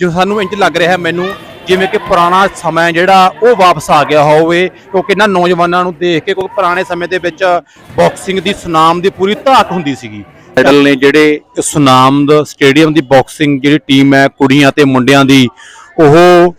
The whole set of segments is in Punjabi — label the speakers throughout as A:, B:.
A: ਜੋ ਸਾਨੂੰ ਇੰਜ ਲੱਗ ਰਿਹਾ ਮੈਨੂੰ, ਜਿਵੇਂ ਕਿ ਪੁਰਾਣਾ ਸਮਾਂ ਜਿਹੜਾ ਉਹ ਵਾਪਸ ਆ ਗਿਆ ਹੋਵੇ, ਕਿਉਂਕਿ ਇਹਨਾਂ ਨੌਜਵਾਨਾਂ ਨੂੰ ਦੇਖ ਕੇ, ਕਿਉਂਕਿ ਪੁਰਾਣੇ ਸਮੇਂ ਦੇ ਵਿੱਚ ਬਾਕਸਿੰਗ ਦੀ ਸੁਨਾਮ ਦੀ ਪੂਰੀ ਧਾਕ ਹੁੰਦੀ ਸੀਗੀ। ਮੈਡਲ ਨੇ ਜਿਹੜੇ ਸੁਨਾਮਦ ਸਟੇਡੀਅਮ ਦੀ ਬਾਕਸਿੰਗ ਜਿਹੜੀ ਟੀਮ ਹੈ, ਕੁੜੀਆਂ ਤੇ ਮੁੰਡਿਆਂ ਦੀ, ਉਹ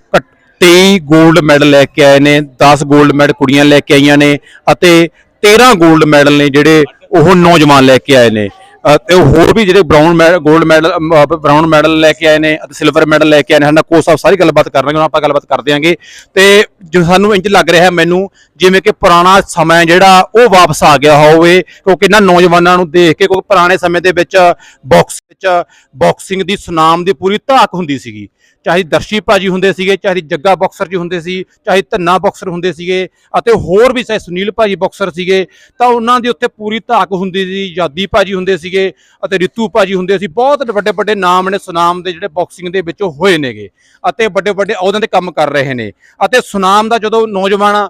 A: 23 ਗੋਲਡ ਮੈਡਲ ਲੈ ਕੇ ਆਏ ਨੇ 10 ਗੋਲਡ ਮੈਡਲ ਕੁੜੀਆਂ ਲੈ ਕੇ ਆਈਆਂ ਨੇ, ਅਤੇ 13 ਗੋਲਡ ਮੈਡਲ ਨੇ ਜਿਹੜੇ ਉਹ ਨੌਜਵਾਨ ਲੈ ਕੇ ਆਏ ਨੇ। ਤੇ ਹੋਰ ਵੀ ਜਿਹੜੇ ਬ੍ਰਾਊਨ ਮੈਡਲ 골ਡ ਮੈਡਲ ਬ੍ਰਾਊਨ ਮੈਡਲ ਲੈ ਕੇ ਆਏ ਨੇ ਅਤੇ ਸਿਲਵਰ ਮੈਡਲ ਲੈ ਕੇ ਆਏ ਨੇ, ਸਾਡਾ ਕੋਚ ਸਾਹਿਬ ਸਾਰੀ ਗੱਲਬਾਤ ਕਰਨਗੇ ਉਹਨਾਂ ਆਪਾਂ ਗੱਲਬਾਤ ਕਰ ਦਿਆਂਗੇ ਤੇ ਜੋ ਸਾਨੂੰ ਇੰਜ ਲੱਗ ਰਿਹਾ ਮੈਨੂੰ, ਜਿਵੇਂ ਕਿ ਪੁਰਾਣਾ ਸਮਾਂ ਜਿਹੜਾ ਉਹ ਵਾਪਸ ਆ ਗਿਆ ਹੋਵੇ, ਕਿਉਂਕਿ ਇਹਨਾਂ ਨੌਜਵਾਨਾਂ ਨੂੰ ਦੇਖ ਕੇ, ਕਿਉਂਕਿ ਪੁਰਾਣੇ ਸਮੇਂ ਦੇ ਵਿੱਚ ਬਾਕਸ ਵਿੱਚ ਬਾਕਸਿੰਗ ਦੀ ਸੁਨਾਮ ਦੀ ਪੂਰੀ ਧਾਕ ਹੁੰਦੀ ਸੀਗੀ। ਚਾਹੇ ਦਰਸ਼ੀ ਭਾਜੀ ਹੁੰਦੇ ਸੀਗੇ, ਚਾਹੇ ਜੱਗਾ ਬਾਕਸਰ ਜੀ ਹੁੰਦੇ ਸੀ, ਚਾਹੇ ਧੰਨਾ ਬਾਕਸਰ ਹੁੰਦੇ ਸੀਗੇ ਅਤੇ ਹੋਰ ਵੀ ਚਾਹੇ ਸੁਨੀਲ ਭਾਜੀ ਬਾਕਸਰ ਸੀਗੇ, ਤਾਂ ਉਹਨਾਂ ਦੀ ਉੱਥੇ ਪੂਰੀ ਧਾਕ ਹੁੰਦੀ ਸੀ। ਜਾਦੀ ਭਾਜੀ ਹੁੰਦੇ ਸੀਗੇ ਅਤੇ ਰਿਤੂ ਭਾਜੀ ਹੁੰਦੇ ਸੀ। ਬਹੁਤ ਵੱਡੇ ਵੱਡੇ ਨਾਮ ਨੇ, ਸੁਨਾਮ ਦੇ ਜਿਹੜੇ ਬਾਕਸਿੰਗ ਦੇ ਵਿੱਚੋਂ ਹੋਏ ਨੇਗੇ ਅਤੇ ਵੱਡੇ ਵੱਡੇ ਅਹੁਦਿਆਂ ਤੇ ਕੰਮ ਕਰ ਰਹੇ ਨੇ। ਅਤੇ ਸੁਨਾਮ ਦਾ ਜਦੋਂ ਨੌਜਵਾਨ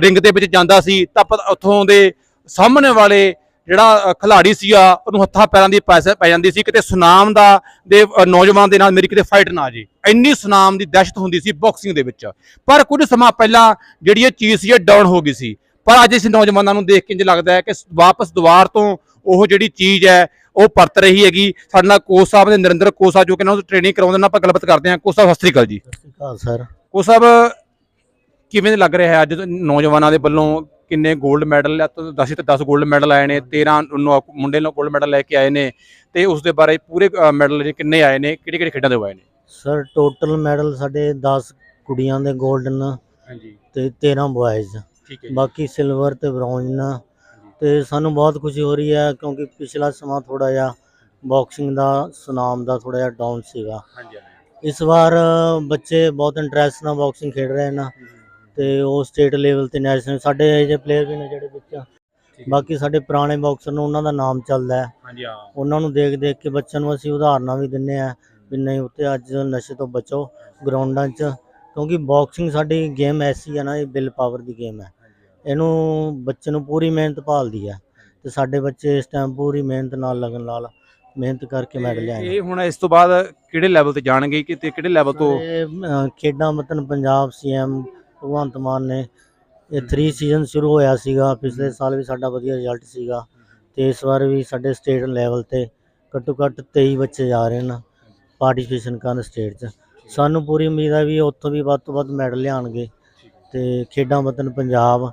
A: ਰਿੰਗ ਦੇ ਵਿੱਚ ਜਾਂਦਾ ਸੀ, ਤਾਂ ਉੱਥੋਂ ਦੇ ਸਾਹਮਣੇ ਵਾਲੇ ਜਿਹੜਾ ਖਿਲਾੜੀ ਸੀਗਾ ਉਹਨੂੰ ਹੱਥਾਂ ਪੈਰਾਂ ਦੀ ਪੈਸੇ ਪੈ ਜਾਂਦੀ ਸੀ ਕਿਤੇ ਸੁਨਾਮ ਦਾ ਦੇ ਨੌਜਵਾਨ ਦੇ ਨਾਲ ਮੇਰੀ ਕਿਤੇ ਫਾਈਟ ਨਾ ਆ ਜੇ। ਇੰਨੀ ਸੁਨਾਮ ਦੀ ਦਹਿਸ਼ਤ ਹੁੰਦੀ ਸੀ ਬਾਕਸਿੰਗ ਦੇ ਵਿੱਚ। ਪਰ ਕੁਝ ਸਮਾਂ ਪਹਿਲਾਂ ਜਿਹੜੀ ਇਹ ਚੀਜ਼ ਸੀ ਇਹ ਡਾਊਨ ਹੋ ਗਈ ਸੀ। ਪਰ ਅੱਜ ਇਸ ਨੌਜਵਾਨਾਂ ਨੂੰ ਦੇਖ ਕੇ ਇੰਜ ਲੱਗਦਾ ਹੈ ਕਿ ਵਾਪਸ ਦੁਬਾਰ ਤੋਂ ਉਹ ਜਿਹੜੀ ਚੀਜ਼ ਹੈ ਉਹ ਪਰਤ ਰਹੀ ਹੈਗੀ। ਸਾਡੇ ਨਾਲ ਕੋਚ ਸਾਹਿਬ ਨੇ ਨਰਿੰਦਰ ਕੋਚ ਸਾਹਿਬ ਜੋ ਕਿ ਇਹਨਾਂ ਨੂੰ ਟ੍ਰੇਨਿੰਗ ਕਰਾਉਂਦੇ ਨੇ ਆਪਾਂ ਗੱਲਬਾਤ ਕਰਦੇ ਹਾਂ। ਕੋਚ ਸਾਹਿਬ ਸਤਿ ਸ੍ਰੀ ਅਕਾਲ ਜੀ।
B: ਹਾਂ ਸਰ।
A: ਕੋਚ ਸਾਹਿਬ ਕਿਵੇਂ ਲੱਗ ਰਿਹਾ ਹੈ ਅੱਜ ਨੌਜਵਾਨਾਂ ਦੇ ਵੱਲੋਂ ਕਿੰਨੇ 골ਡ ਮੈਡਲ 10 ਤੇ 10 골ਡ ਮੈਡਲ ਆਏ ਨੇ 13 ਮੁੰਡੇ ਨੇ 골ਡ ਮੈਡਲ ਲੈ ਕੇ ਆਏ ਨੇ ਤੇ ਉਸ ਦੇ ਬਾਰੇ ਪੂਰੇ ਮੈਡਲ ਕਿੰਨੇ ਆਏ ਨੇ ਕਿਹੜੇ ਕਿਹੜੇ ਖੇਡਾਂ ਦੇ ਆਏ ਨੇ?
B: ਸਰ ਟੋਟਲ ਮੈਡਲ ਸਾਡੇ 10 ਕੁੜੀਆਂ ਦੇ 골ਡਨ
A: ਹਾਂਜੀ।
B: ਤੇ 13 ਬॉयਜ਼ ਬਾਕੀ ਸਿਲਵਰ ਤੇ ਬ੍ਰੌਂਜ ਨਾ ਤੇ ਸਾਨੂੰ ਬਹੁਤ ਖੁਸ਼ੀ ਹੋ ਰਹੀ ਹੈ ਕਿਉਂਕਿ ਪਿਛਲਾ ਸਮਾਂ ਥੋੜਾ ਜਿਹਾ ਬਾਕਸਿੰਗ ਦਾ ਸੁਨਾਮ ਦਾ ਥੋੜਾ ਜਿਹਾ ਡਾਊਨ ਸੀਗਾ।
A: ਹਾਂਜੀ
B: ਇਸ ਵਾਰ ਬੱਚੇ ਬਹੁਤ ਇੰਟਰਸਟ ਨਾਲ ਬਾਕਸਿੰਗ ਖੇਡ ਰਹੇ ਨੇ ਤੇ ਉਹ ਸਟੇਟ ਲੈਵਲ ਤੇ ਨੈਸ਼ਨਲ ਸਾਡੇ ਇਹ ਜਿਹੇ ਪਲੇਅਰ ਵੀ ਨੇ ਜਿਹੜੇ ਵਿੱਚ ਬਾਕੀ ਸਾਡੇ ਪੁਰਾਣੇ ਬਾਕਸਰ ਨੂੰ ਉਹਨਾਂ ਦਾ ਨਾਮ ਚੱਲਦਾ ਹੈ।
A: ਹਾਂਜੀ ਹਾਂ।
B: ਉਹਨਾਂ ਨੂੰ ਦੇਖ ਦੇਖ ਕੇ ਬੱਚਿਆਂ ਨੂੰ ਅਸੀਂ ਉਦਾਹਰਨਾਂ ਵੀ ਦਿੰਨੇ ਆ ਵੀ ਨਹੀਂ ਉੱਤੇ ਅੱਜ ਨਸ਼ੇ ਤੋਂ ਬਚੋ ਗਰਾਊਂਡਾਂ 'ਚ ਕਿਉਂਕਿ ਬਾਕਸਿੰਗ ਸਾਡੀ ਗੇਮ ਐਸੀ ਹੈ ਨਾ ਇਹ ਬਿਲ ਪਾਵਰ ਦੀ ਗੇਮ ਹੈ। ਇਹਨੂੰ ਬੱਚੇ ਨੂੰ ਪੂਰੀ ਮਿਹਨਤ ਭਾਲਦੀ ਹੈ ਤੇ ਸਾਡੇ ਬੱਚੇ ਇਸ ਟਾਈਮ ਪੂਰੀ ਮਿਹਨਤ ਨਾਲ ਲਗਨ ਨਾਲ ਮਿਹਨਤ ਕਰਕੇ ਮੈਡਲ ਲਿਆਏ ਨੇ
A: ਇਹ ਹੁਣ ਇਸ ਤੋਂ ਬਾਅਦ ਕਿਹੜੇ ਲੈਵਲ ਤੇ ਜਾਣਗੇ ਕਿ ਤੇ ਕਿਹੜੇ ਲੈਵਲ ਤੋਂ?
B: ਇਹ, ਅ, ਖੇਡਾਂ ਵਤਨ ਪੰਜਾਬ ਸੀਐਮ ਭਗਵੰਤ ਮਾਨ ਨੇ ਇਹ 3 ਸੀਜ਼ਨ ਸ਼ੁਰੂ ਹੋਇਆ ਸੀਗਾ, ਪਿਛਲੇ ਸਾਲ ਵੀ ਸਾਡਾ ਵਧੀਆ ਰਿਜ਼ਲਟ ਸੀਗਾ ਤੇ ਇਸ ਵਾਰ ਵੀ ਸਾਡੇ ਸਟੇਟ ਲੈਵਲ ਤੇ ਘੱਟੋ ਘੱਟ 23 ਬੱਚੇ ਜਾ ਰਹੇ ਨੇ ਪਾਰਟਿਸਿਪੇਸ਼ਨ ਕਰਨ ਸਟੇਟ 'ਚ। ਸਾਨੂੰ ਪੂਰੀ ਉਮੀਦ ਹੈ ਵੀ ਉੱਥੋਂ ਵੀ ਵੱਧ ਤੋਂ ਵੱਧ ਮੈਡਲ ਲਿਆਉਣਗੇ ਤੇ ਖੇਡਾਂ ਵਤਨ ਪੰਜਾਬ,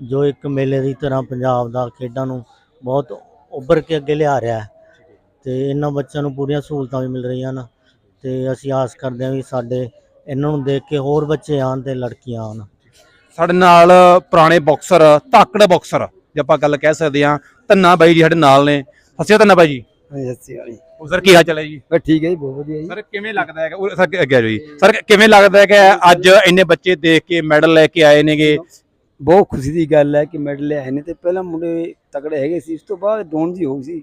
B: ਜੋ ਇੱਕ ਮੇਲੇ ਦੀ ਤਰ੍ਹਾਂ ਪੰਜਾਬ ਦਾ ਖੇਡਾਂ ਨੂੰ ਬਹੁਤ ਉੱਭਰ ਕੇ ਅੱਗੇ ਲਿਆ ਰਿਹਾ ਹੈ ਤੇ ਇਹਨਾਂ ਬੱਚਿਆਂ ਨੂੰ ਪੂਰੀਆਂ ਸਹੂਲਤਾਂ ਵੀ ਮਿਲ ਰਹੀਆਂ ਹਨ ਤੇ ਅਸੀਂ ਆਸ ਕਰਦੇ ਹਾਂ ਵੀ ਸਾਡੇ ਇਹਨਾਂ ਨੂੰ ਦੇਖ ਕੇ ਹੋਰ ਬੱਚੇ ਆਉਣ ਤੇ ਲੜਕੀਆਂ ਆਉਣ।
A: ਸਾਡੇ ਨਾਲ ਪੁਰਾਣੇ ਬਾਕਸਰ ਧਾਕੜ ਬਾਕਸਰ ਜੇ ਆਪਾਂ ਗੱਲ ਕਹਿ ਸਕਦੇ ਹਾਂ ਧੰਨਾ ਬਾਈ ਜੀ ਸਾਡੇ ਨਾਲ ਨੇ। ਹੱਸਿਆ ਧੰਨਾ ਬਾਈ ਜੀ।
C: ਅੱਛੀ ਵਾਲੀ
A: ਉਹ ਸਰ ਕੀ ਹਾਲ ਚਾਲ ਹੈ ਜੀ?
C: ਬਸ ਠੀਕ ਹੈ ਜੀ ਬਹੁਤ ਵਧੀਆ ਜੀ।
A: ਸਰ ਕਿਵੇਂ ਲੱਗਦਾ ਹੈ ਉਹ ਸਰ ਅੱਗੇ ਆ ਜਾਓ ਜੀ। ਸਰ ਕਿਵੇਂ ਲੱਗਦਾ ਹੈ ਕਿ ਅੱਜ ਇੰਨੇ ਬੱਚੇ ਦੇਖ ਕੇ ਮੈਡਲ ਲੈ ਕੇ ਆਏ ਨੇਗੇ?
C: ਬਹੁਤ ਖੁਸ਼ੀ ਦੀ ਗੱਲ ਹੈ ਕਿ ਮੈਡਲ ਆਏ ਨੇ ਤੇ ਪਹਿਲਾਂ ਮੁੰਡੇ ਤਕੜੇ ਹੈਗੇ ਸੀ ਇਸ ਤੋਂ ਬਾਅਦ ਡੋਨ ਦੀ ਹੋ ਗਈ ਸੀ।
A: ਹਾਂਜੀ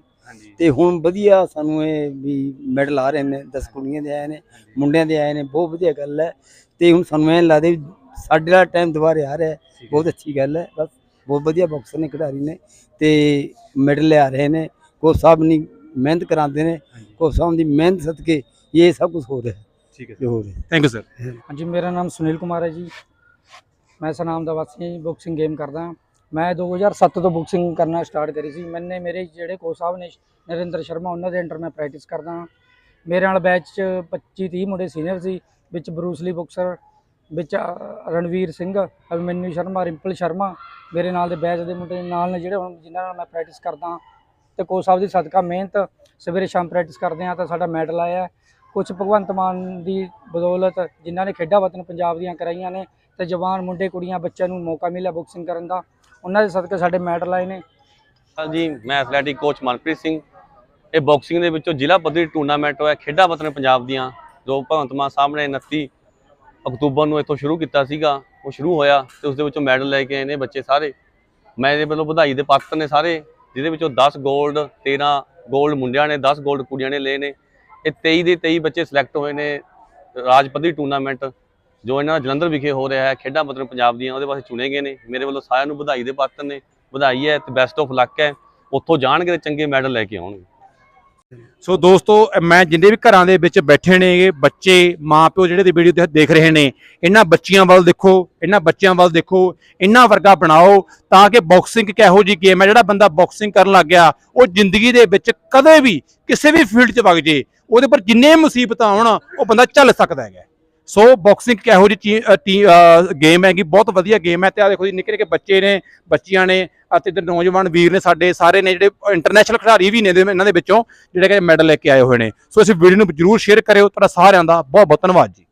C: ਤੇ ਹੁਣ ਵਧੀਆ ਸਾਨੂੰ ਇਹ ਵੀ ਮੈਡਲ ਆ ਰਹੇ ਨੇ 10 ਕੁੜੀਆਂ ਦੇ ਆਏ ਨੇ ਮੁੰਡਿਆਂ ਦੇ ਆਏ ਨੇ ਬਹੁਤ ਵਧੀਆ ਗੱਲ ਹੈ। ਤੇ ਹੁਣ ਸਾਨੂੰ ਐਂ ਲੱਗਦਾ ਵੀ ਸਾਡੇ ਵਾਲਾ ਟਾਈਮ ਦੁਬਾਰੇ ਆ ਰਿਹਾ ਬਹੁਤ ਅੱਛੀ ਗੱਲ ਹੈ ਬਸ ਬਹੁਤ ਵਧੀਆ ਬਾਕਸਰ ਨੇ ਖਿਡਾਰੀ ਨੇ ਤੇ ਮੈਡਲ ਲਿਆ ਰਹੇ ਨੇ। ਕੋਚ ਸਾਹਿਬ ਨੇ ਮਿਹਨਤ ਕਰਾਉਂਦੇ ਨੇ ਕੋਚ ਸਾਹਿਬ ਦੀ ਮਿਹਨਤ ਸਦਕੇ ਇਹ ਸਭ ਕੁਝ ਹੋ ਰਿਹਾ ਹੈ।
A: ਠੀਕ ਹੈ
C: ਜੋ ਹੋ ਰਿਹਾ ਹੈ।
A: ਥੈਂਕ ਯੂ ਸਰ
D: ਹਾਂਜੀ। ਮੇਰਾ ਨਾਮ ਸੁਨੀਲ ਕੁਮਾਰ ਹੈ ਜੀ। ਮੈਂ ਸਨਾਮ ਦਾ ਵਾਸੀ ਹਾਂ ਜੀ ਬਾਕਸਿੰਗ ਗੇਮ ਕਰਦਾ ਹਾਂ। ਮੈਂ 2007 ਤੋਂ ਬਾਕਸਿੰਗ ਕਰਨਾ ਸਟਾਰਟ ਕਰੀ ਸੀ। ਮੈਨੇ ਮੇਰੇ ਜਿਹੜੇ ਕੋਚ ਸਾਹਿਬ ਨੇ, ਨਰਿੰਦਰ ਸ਼ਰਮਾ, ਉਹਨਾਂ ਦੇ ਅੰਡਰ ਮੈਂ ਪ੍ਰੈਕਟਿਸ ਕਰਦਾ ਹਾਂ। ਮੇਰੇ ਨਾਲ ਬੈਚ 'ਚ 25 30 ਮੁੰਡੇ ਸੀਨੀਅਰ ਸੀ, ਵਿੱਚ ਬਰੂਸਲੀ ਬਾਕਸਰ ਵਿੱਚ ਰਣਵੀਰ ਸਿੰਘ ਅਭਿਮਨਿਊ ਸ਼ਰਮਾ, ਰਿੰਪਲ ਸ਼ਰਮਾ, ਮੇਰੇ ਨਾਲ ਦੇ ਬੈਚ ਦੇ ਮੁੰਡੇ ਨਾਲ ਨੇ ਜਿਹੜੇ ਹੁਣ ਜਿਨ੍ਹਾਂ ਨਾਲ ਮੈਂ ਪ੍ਰੈਕਟਿਸ ਕਰਦਾ ਹਾਂ। ਤੇ ਕੋਚ ਸਾਹਿਬ ਦੀ ਸਦਕਾ ਮਿਹਨਤ, ਸਵੇਰੇ ਸ਼ਾਮ ਪ੍ਰੈਕਟਿਸ ਕਰਦੇ ਹਾਂ ਤਾਂ ਸਾਡਾ ਮੈਡਲ ਆਇਆ ਕੁਝ ਭਗਵੰਤ ਮਾਨ ਦੀ ਬਦੌਲਤ ਜਿਨ੍ਹਾਂ ਨੇ ਖੇਡਾਂ ਵਤਨ ਪੰਜਾਬ ਦੀਆਂ ਕਰਾਈਆਂ ਨੇ, ਤੇ ਜਵਾਨ ਮੁੰਡੇ ਕੁੜੀਆਂ ਬੱਚਿਆਂ ਨੂੰ ਮੌਕਾ ਮਿਲਿਆ ਬਾਕਸਿੰਗ ਕਰਨ ਦਾ। ਉਹਨਾਂ ਦੇ ਸਦਕੇ ਸਾਡੇ ਮੈਡਲ ਲਾਏ ਨੇ।
E: ਜੀ ਮੈਂ ਐਥਲੈਟਿਕ ਕੋਚ ਮਨਪ੍ਰੀਤ ਸਿੰਘ। ਇਹ ਬਾਕਸਿੰਗ ਦੇ ਵਿੱਚੋਂ ਜ਼ਿਲ੍ਹਾ ਪੱਧਰੀ ਟੂਰਨਾਮੈਂਟ ਹੋਇਆ, ਖੇਡਾਂ ਵਤਨ ਪੰਜਾਬ ਦੀਆਂ। ਜੋ ਭਗਵੰਤ ਮਾਨ ਸਾਹਮਣੇ 29 ਅਕਤੂਬਰ ਨੂੰ ਇੱਥੋਂ ਸ਼ੁਰੂ ਕੀਤਾ ਸੀਗਾ, ਉਹ ਸ਼ੁਰੂ ਹੋਇਆ ਤੇ ਉਸ ਦੇ ਵਿੱਚੋਂ ਮੈਡਲ ਲੈ ਕੇ ਆਏ ਨੇ ਬੱਚੇ ਸਾਰੇ। ਮੈਂ ਇਹਦੇ ਵੱਲੋਂ ਵਧਾਈ ਦੇ ਪਾਤਰ ਨੇ ਸਾਰੇ, ਜਿਹਦੇ ਵਿੱਚੋਂ 10 ਗੋਲਡ 13 ਗੋਲਡ ਮੁੰਡਿਆਂ ਨੇ 10 ਗੋਲਡ ਕੁੜੀਆਂ ਨੇ ਲਏ ਨੇ। ਇਹ 23 ਦੇ 23 ਬੱਚੇ ਸਿਲੈਕਟ ਹੋਏ ਨੇ ਰਾਜ ਪੱਧਰੀ ਟੂਰਨਾਮੈਂਟ ਜੋ ਇਹਨਾਂ ਦਾ ਜਲੰਧਰ ਵਿਖੇ ਹੋ ਰਿਹਾ ਹੈ, ਖੇਡਾਂ ਮਤਲਬ ਪੰਜਾਬ ਦੀਆਂ, ਉਹਦੇ ਵਾਸਤੇ ਚੁਣੇ ਗਏ ਨੇ। ਮੇਰੇ ਵੱਲੋਂ ਸਾਰਿਆਂ ਨੂੰ ਵਧਾਈ ਦੇ ਪਾਤਰ ਨੇ, ਵਧਾਈ ਹੈ ਤੇ ਬੈਸਟ ਆਫ ਲੱਕ ਹੈ। ਉੱਥੋਂ ਜਾਣਗੇ ਤੇ ਚੰਗੇ ਮੈਡਲ ਲੈ ਕੇ ਆਉਣਗੇ।
A: ਸੋ ਦੋਸਤੋ, ਮੈਂ ਜਿੰਨੇ ਵੀ ਘਰਾਂ ਦੇ ਵਿੱਚ ਬੈਠੇ ਨੇ, ਬੱਚੇ, ਮਾਪਿਓ ਜਿਹੜੇ ਦੀ ਵੀਡੀਓ ਦੇਖ ਰਹੇ ਨੇ, ਇਹਨਾਂ ਬੱਚੀਆਂ ਵੱਲ ਦੇਖੋ, ਇਹਨਾਂ ਬੱਚਿਆਂ ਵੱਲ ਦੇਖੋ, ਇਹਨਾਂ ਵਰਗਾ ਬਣਾਓ ਤਾਂ ਕਿ ਬਾਕਸਿੰਗ ਕਿਹੋ ਇਹੋ ਜੀ ਗੇਮ ਹੈ, ਜਿਹੜਾ ਬੰਦਾ ਬਾਕਸਿੰਗ ਕਰਨ ਲੱਗ ਗਿਆ, ਉਹ ਜ਼ਿੰਦਗੀ ਦੇ ਵਿੱਚ ਕਦੇ ਵੀ ਕਿਸੇ ਵੀ ਫੀਲਡ 'ਚ ਵਗ ਜੇ, ਉਹਦੇ ਪਰ ਜਿੰਨੇ ਮੁਸੀਬਤਾਂ ਆਉਣ ਉਹ ਬੰਦਾ ਚੱਲ ਸਕਦਾ ਹੈਗਾ। ਸੋ ਬਾਕਸਿੰਗ ਇੱਕ ਇਹੋ ਜੀ ਗੇਮ ਹੈਗੀ, ਬਹੁਤ ਵਧੀਆ ਗੇਮ ਹੈ ਤੇ ਆ ਦੇਖੋ ਜੀ ਨਿੱਕੇ ਨਿੱਕੇ ਬੱਚੇ ਨੇ, ਬੱਚੀਆਂ ਨੇ, ਅਤੇ ਤੇ ਨੌਜਵਾਨ ਵੀਰ ਨੇ ਸਾਡੇ ਸਾਰੇ ਨੇ ਜਿਹੜੇ ਇੰਟਰਨੈਸ਼ਨਲ ਖਿਡਾਰੀ ਵੀ ਨੇ ਇਹਨਾਂ ਦੇ ਵਿੱਚੋਂ, ਜਿਹੜੇ ਕਿ ਮੈਡਲ ਲੈ ਕੇ ਆਏ ਹੋਏ ਨੇ। ਸੋ ਇਸ ਵੀਡੀਓ ਨੂੰ ਜਰੂਰ ਸ਼ੇਅਰ ਕਰਿਓ, ਤੁਹਾਡਾ ਸਾਰਿਆਂ ਦਾ ਬਹੁਤ ਬਹੁਤ ਧੰਨਵਾਦ ਜੀ।